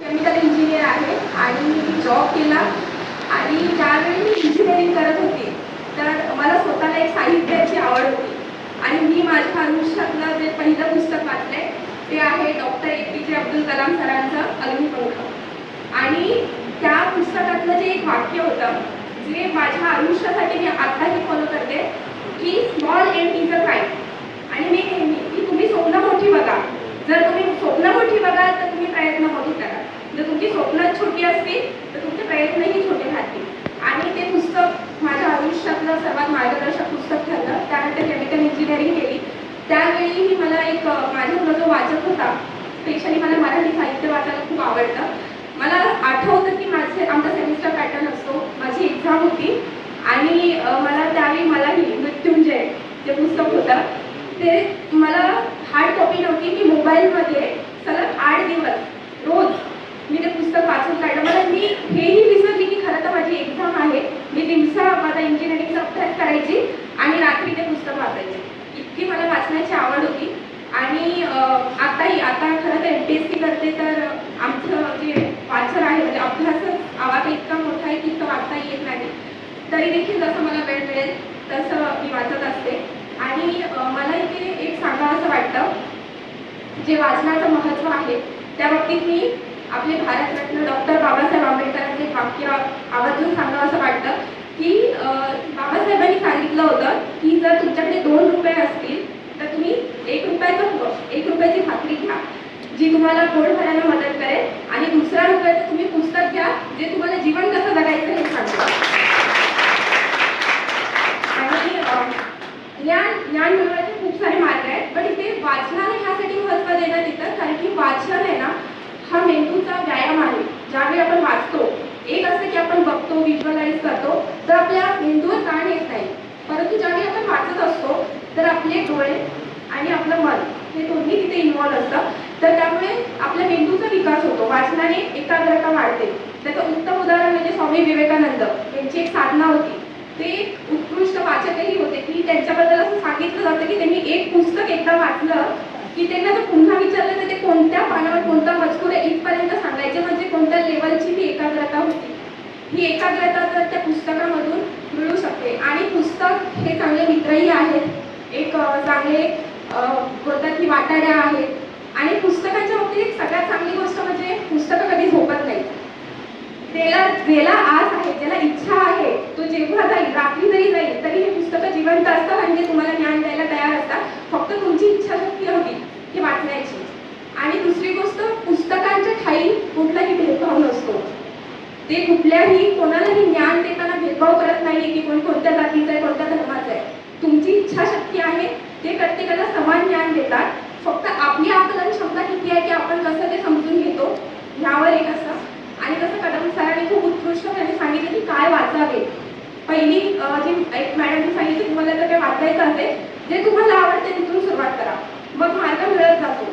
Chemical engineer आहे आणि मी job केला. आणि ज्यावेळी मी इंजिनिअरिंग करत होते तर मला स्वतःला एक साहित्याची आवड होती. आणि मी माझ्या आयुष्यातलं जे पहिलं पुस्तक वाचलंय ते आहे डॉक्टर ए पी जे अब्दुल कलाम सरांचं अग्निपंख. आणि त्या पुस्तकातलं जे एक वाक्य होतं जे माझ्या आयुष्यासाठी मी आताही फॉलो करते की small end is a crime आणि मी नेहमी की तुम्ही स्वप्न मोठी बघा. जर तुम्ही स्वप्न मोठी बघाल तर तुम्ही प्रयत्न मोठी करा. जर तुमची स्वप्न छोटी असतील तर तुमचे प्रयत्नही छोटे राहतील. आणि ते पुस्तक माझ्या आयुष्यातलं सर्वात मार्गदर्शक पुस्तक ठरलं. त्यानंतर केमिकल इंजिनिअरिंग केली. त्यावेळीही मला एक माझ्याकडं जो वाचक होता स्पेशली मला मराठी साहित्य वाचायला खूप आवडतं. मला आठवतं की माझे आमचा सेमिस्टर पॅटर्न असतो. माझी एक्झाम होती. आणि मला त्यावेळी मलाही मृत्युंजय जे पुस्तक होतं ते मला हार्ड कॉपी नव्हती मी मोबाईलमध्ये सलग आठ दिवस रोज मी ते पुस्तक वाचून काढलं. मला मी हेही विसरली की खरं तर माझी एक्झाम आहे. मी दिवसा माझा इंजिनिअरिंगचा अभ्यास करायची आणि रात्री ते पुस्तक वाचायचे. इतकी मला वाचण्याची आवड होती. आणि आताही आता खरं तर एम पी एस सी करते तर आमचं जे वाचन आहे म्हणजे अभ्यासच आवाज इतका मोठा आहे की तो वाचता येत नाही. तरी देखील जसं मला वेळ मिळेल तसं मी वाचत असते. आणि मला इथे एक सांगावं असं वाटतं जे वाचनाचं महत्त्व आहे त्या बाबतीत मी आपले भारतरत्न डॉक्टर बाबासाहेब आंबेडकरांचे वाक्य आवर्जून सांगावं असं वाटतं की बाबासाहेबांनी सांगितलं होतं की जर तुमच्याकडे दोन रुपये असतील तर तुम्ही एक रुपयाचं एक रुपयाची भाकरी घ्या जी तुम्हाला पोट भरायला मदत करेल आणि दुसऱ्या रुपयाचं तुम्ही पुस्तक घ्या जे तुम्हाला जीवन कसं जगायचं हे सांगतं आणि अं, ज्ञान ज्ञान मिळवायचे खूप सारे मार्ग आहेत पण इथे वाचनाला ह्यासाठी महत्त्व देण्यात येतं कारण की वाचन आहे ना हा मेंदूचा व्यायाम आहे. ज्यावेळी आपण वाचतो एक असतं की आपण बघतो व्हिज्युअलाइज करतो तर आपल्या मेंदूवर ताण येत नाही. परंतु ज्यावेळी आपण वाचत असतो तर आपले डोळे आणि आपलं मन हे दोन्ही तिथे इन्व्हॉल्व असतं. तर त्यामुळे आपल्या मेंदूचा विकास होतो. वाचनाने एकाग्रता वाढते. त्याचं उत्तम उदाहरण म्हणजे स्वामी विवेकानंद यांची एक साधना होती. ते एक उत्कृष्ट वाचकही होते. की त्यांच्याबद्दल असं सांगितलं जातं की त्यांनी एक पुस्तक एकदा वाचलं की त्यांना जर पुन्हा विचारलं तर ते कोणत्या पानावर कोणता मजकूर आहे इथपर्यंत सांगायचे म्हणजे कोणत्या लेवलची ती एकाग्रता होती? ही एकाग्रता तर त्या पुस्तकामधून मिळू शकते. आणि पुस्तक हे चांगले मित्रही आहेत. एक चांगले बोलतात की वाटाड्या आहेत. आणि पुस्तकाच्या बाबतीत एक सगळ्यात चांगली गोष्ट म्हणजे पुस्तकं कधी झोपत नाही त्याला ज्याला आस आहे ज्याला इच्छा आहे तो जेव्हा जाईल रात्री जरी जाईल तरी हे पुस्तकं जिवंत असतात आणि ते तुम्हाला ज्ञान द्यायला तयार असतात. फक्त तुमची इच्छाशक्ती हवी. दुसरी गोष्ट पुस्तकांच्या ठाई कुठलाही भेदभाव नसतो. ते कुठल्याही कोणालाही ज्ञान देताना भेदभाव करत नाही की कोण कोणत्या जातीचं आहे कोणत्या धर्माचं आहे. तुमची इच्छाशक्ती आहे ते प्रत्येकाला समान ज्ञान देतात. फक्त आपली आकलन क्षमता किती आहे की आपण कसं ते समजून घेतो ह्यावर एक असं. आणि कसं कदम सरांनी खूप उत्कृष्टपणे सांगितलं की काय वाचावे. पहिली जी एक मॅडमने सांगितलं तुम्हाला जर काय वाचायचं असेल जे तुम्हाला आवडते तिथून सुरुवात करा. मग मार्ग मिळत जातो.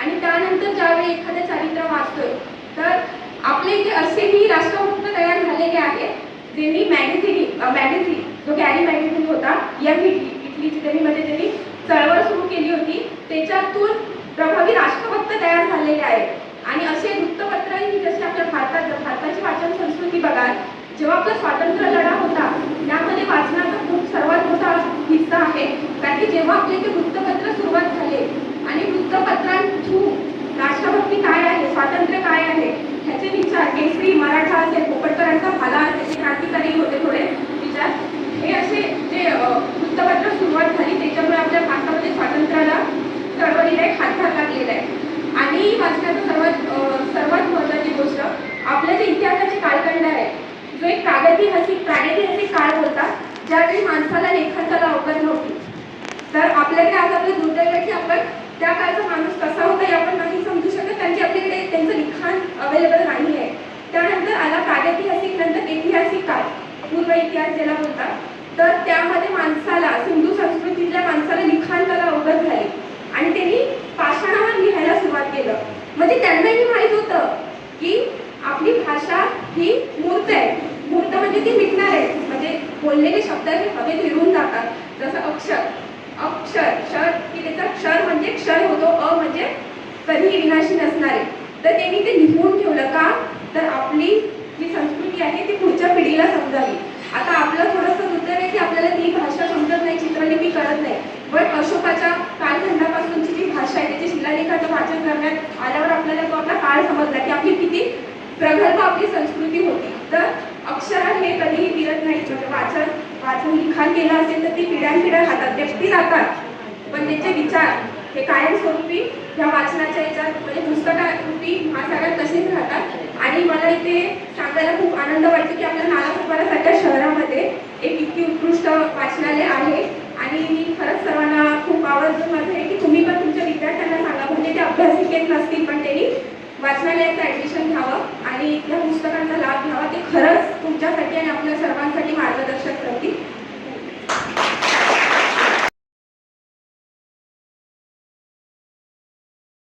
आणि त्यानंतर ज्यावेळी एखादं चारित्र वाचतोय तर आपले इथे असेही राष्ट्रभक्त तयार झालेले आहेत ज्यांनी मॅगझिन मॅगझिन जो गॅरी मॅगझिन होता यंग इटली इटलीची त्यांनी मध्ये त्यांनी चळवळ सुरू केली होती. त्याच्यातून प्रभावी राष्ट्रभक्त तयार झालेले आहेत आणि असे वृत्तपत्रही जसे आपल्या भारतात भारताची वाचन संस्कृती बघाल जेव्हा आपला स्वातंत्र्य लढा होता त्यामध्ये वाचनाचा खूप सर्वात मोठा हिस्सा आहे. कारण की जेव्हा आपले ते वृत्तपत्र सुरुवात झाले आणि वृत्तपत्रांथ्रू राष्ट्रभक्ती काय आहे? स्वातंत्र्य काय आहे? ह्याचे विचार केसरी मराठा असेल पोपटकरांचा भाला असेल ते क्रांतिकारी होते थोडे विचार. हे असे जे वृत्तपत्र सुरुवात झाली त्याच्यामुळे आपल्या भारतामध्ये स्वातंत्र्याला चळवळीला एक हातभार लागलेला आहे. आणि वाचण्याचं सर्वात सर्वात महत्त्वाची गोष्ट आपल्या जे इतिहासाचे कालखंड आहे जो एक प्रागैतिहासिक प्रागैतिहासिक काळ होता ज्यावेळी माणसाला लेखनाला अवगत नव्हती. तर आपल्याकडे आज आपलं दुर्दैव की आपण त्या काळचा माणूस कसा होता हे आपण नाही समजू शकत कारण की आपल्याकडे त्यांचं लिखाण अवेलेबल नाही आहे त्यानंतर आला प्रागैतिहासिक नंतर ऐतिहासिक काळ पूर्व इतिहास ज्याला बोलतात. तर त्यामध्ये माणसाला सिंधू संस्कृतीतल्या माणसाला लिखाण कला अवगत झाली. आणि त्यांनी पाषाणावर लिहायला सुरुवात केलं. म्हणजे त्यांनाही माहीत होतं की आपली भाषा ही मूर्त आहे. मूर्त म्हणजे ती मिटणार आहे. म्हणजे बोललेले शब्द हे हवेत विरून जातात. जसं अक्षर. क्षर क्षर की त्याचा क्षर म्हणजे क्षय होतो अ म्हणजे कधीही विनाशी नसणार. आहे तर त्यांनी ते लिहून ठेवलं का? तर आपली जी संस्कृती आहे ती पुढच्या पिढीला समजावी. आता आपलं थोडंसं मुद्दा आहे की आपल्याला ती भाषा समजत नाही चित्रलिपी कळत नाही. पण अशोकाच्या कालखंडापासूनची जी भाषा आहे त्याची शिलालेखाचं वाचन करण्यात आल्यावर आपल्याला तो आपला काळ समजला की आपली किती प्रगल्भ आपली संस्कृती होती. तर अक्षर हे कधीही फिरत नाही. म्हणजे वाचन वाचन लिखाण केलं असेल तर ती पिढ्यानपिढ्या राहतात व्यक्ती राहतात हे कायमस्वरूपी ह्या वाचनाच्या याच्यात म्हणजे पुस्तकारूपी महासागरात तसेच राहतात. आणि मला इथे सांगायला खूप आनंद वाटतो की आपल्या नालासोपारासारख्या शहरामध्ये एक इतकी उत्कृष्ट वाचनालय आहे. आणि मी खरंच सर्वांना खूप आवर्जून माझं आहे की तुम्ही पण तुमच्या विद्यार्थ्यांना सांगा. म्हणजे ते अभ्यासिकेत नसतील पण त्यांनी वाचनालयाचं ॲडमिशन घ्यावं आणि या पुस्तकांचा लाभ घ्यावा. ते खरंच तुमच्यासाठी आणि आपल्या सर्वांसाठी मार्गदर्शक ठरतील.